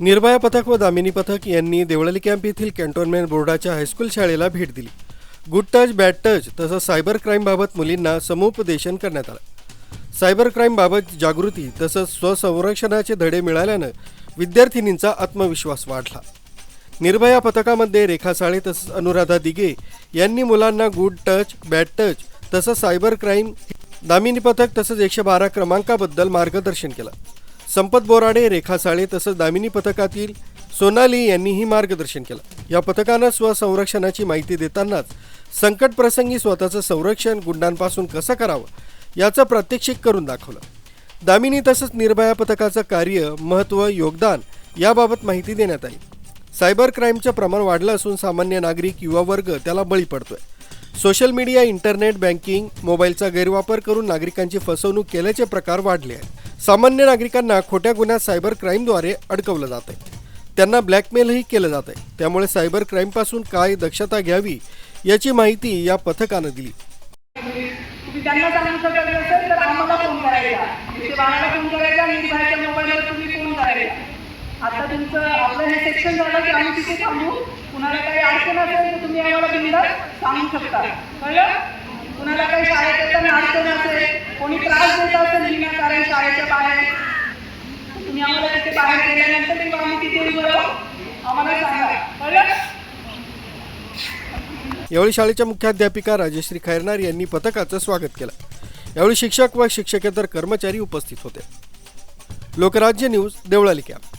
निर्भया पथक व दामिनी पथक यांनी देवळाली कॅम्प येथील कॅन्टोन्मेंट बोर्डाच्या हायस्कूल शाळेला भेट दिली. गुड टच बॅड टच तसंच सायबर क्राईमबाबत मुलींना समुपदेशन करण्यात आलं. सायबर क्राईमबाबत जागृती तसंच स्वसंरक्षणाचे धडे मिळाल्यानं विद्यार्थिनींचा आत्मविश्वास वाढला. निर्भया पथकामध्ये रेखा साळे तसंच अनुराधा दिगे यांनी मुलांना गुड टच बॅड टच तसंच सायबर क्राईम दामिनी पथक तसंच एकशे बारा क्रमांकाबद्दल मार्गदर्शन केलं. संपत बोराडे रेखा साळे तसंच दामिनी पथकातील सोनाली यांनीही मार्गदर्शन केलं. या पथकानं स्वसंरक्षणाची माहिती देतानाच संकट प्रसंगी स्वतःचं संरक्षण गुंडांपासून कसं करावं याचं प्रात्यक्षिक करून दाखवलं. दामिनी तसंच निर्भया पथकाचं कार्य महत्त्व योगदान याबाबत माहिती देण्यात आली. सायबर क्राईमचं प्रमाण वाढलं असून सामान्य नागरिक युवा वर्ग त्याला बळी पडतोय. सोशल मीडिया इंटरनेट बँकिंग मोबाईलचा गैरवापर करून नागरिकांची फसवणूक केल्याचे प्रकार वाढले आहेत. सामान्य नागरिकांना खोट्या गुन्ह्यात सायबर क्राईमद्वारे अडकवलं जात आहे त्यांना ब्लॅकमेलही केलं जात आहे त्यामुळे सायबर क्राईमपासून काय दक्षता घ्यावी याची माहिती या पथकानं दिली. आता तुमचं आपलं हे सेक्शन झालं की आम्ही तिथे थांबू. कुणाला काही अडचण असेल तर तुम्ही आम्हाला सांगू शकता. कळलं? कुणाला काही शाळेत येताना अडचण असेल कोणी त्रास देत असेल विनाकारण शाळेच्या बाहेर तुम्ही आम्हाला तिथे बाहेर गेल्यानंतर मी आम्ही तिथे उभं राहू आम्हाला सांगा. कळलं? यावेळी शाळेच्या मुख्याध्यापिका राजश्री खैरनार यांनी पथकाचं स्वागत केलं. यावेळी शिक्षक व शिक्षकेतर कर्मचारी उपस्थित होते. Lokrajya news Deolali camp.